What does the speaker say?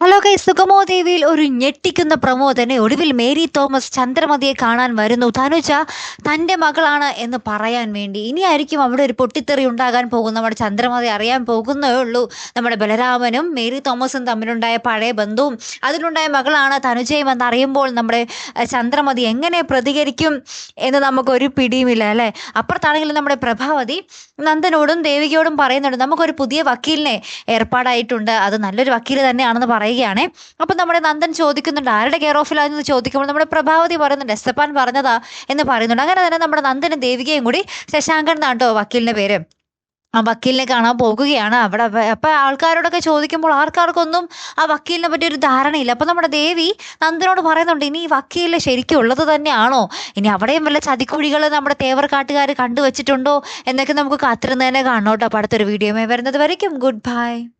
Hello കൈ സുഗമോ ദേവിയിൽ ഒരു ഞെട്ടിക്കുന്ന പ്രമോ ഒടുവിൽ മേരി തോമസ് ചന്ദ്രമതിയെ കാണാൻ വരുന്നു. തനുജ തന്റെ മകളാണ് എന്ന് പറയാൻ വേണ്ടി. ഇനിയായിരിക്കും അവിടെ ഒരു പൊട്ടിത്തെറി ഉണ്ടാകാൻ പോകുന്നു നമ്മുടെ ചന്ദ്രമതി അറിയാൻ പോകുന്നേ ഉള്ളൂ. നമ്മുടെ ബലരാമനും മേരി തോമസും തമ്മിലുണ്ടായ പഴയ ബന്ധവും അതിലുണ്ടായ മകളാണ് തനുജയും എന്നറിയുമ്പോൾ നമ്മുടെ ചന്ദ്രമതി എങ്ങനെ പ്രതികരിക്കും? എന്ന് നമുക്കൊരു പിടിയുമില്ല അല്ലേ? അപ്പുറത്താണെങ്കിൽ നമ്മുടെ പ്രഭാവതി നന്ദനോടും ദേവികയോടും പറയുന്നുണ്ട് നമുക്കൊരു പുതിയ വക്കീലിനെ ഏർപ്പാടായിട്ടുണ്ട്. അത് നല്ലൊരു വക്കീൽ തന്നെയാണെന്ന് പറയുകയാണ്. അപ്പം നമ്മുടെ നന്ദൻ ചോദിക്കുന്നുണ്ട് ആരുടെ കെയർ ഓഫിലാണെന്ന് ചോദിക്കുമ്പോൾ നമ്മുടെ പ്രഭാവതി പറയുന്നുണ്ട് എസ്തപ്പാൻ പറഞ്ഞതാ എന്ന് പറയുന്നുണ്ട്. അങ്ങനെ തന്നെ നമ്മുടെ നന്ദനും ദേവികയും കൂടി ശശാങ്കൻ എന്നാണ് കേട്ടോ വക്കീലിന്റെ പേര്. വക്കീലിനെ കാണാൻ പോകുകയാണ് അവിടെ. അപ്പം ആൾക്കാരോടൊക്കെ ചോദിക്കുമ്പോൾ ആർക്കാർക്കൊന്നും ആ വക്കീലിനെ പറ്റി ഒരു ധാരണയില്ല. അപ്പം നമ്മുടെ ദേവി നന്ദനോട് പറയുന്നുണ്ട് ഇനി ഈ വക്കീൽ ശരിക്കും ഉള്ളത് തന്നെയാണോ? ഇനി അവിടെയും വല്ല ചതിക്കുഴികൾ നമ്മുടെ തേവർക്കാട്ടുകാർ കണ്ടുവച്ചിട്ടുണ്ടോ? എന്നൊക്കെ നമുക്ക് കാത്തിരുന്ന് തന്നെ കാണണം കേട്ടോ. അപ്പം അടുത്തൊരു വീഡിയോയുമായി വരുന്നത് വരയ്ക്കും. Good bye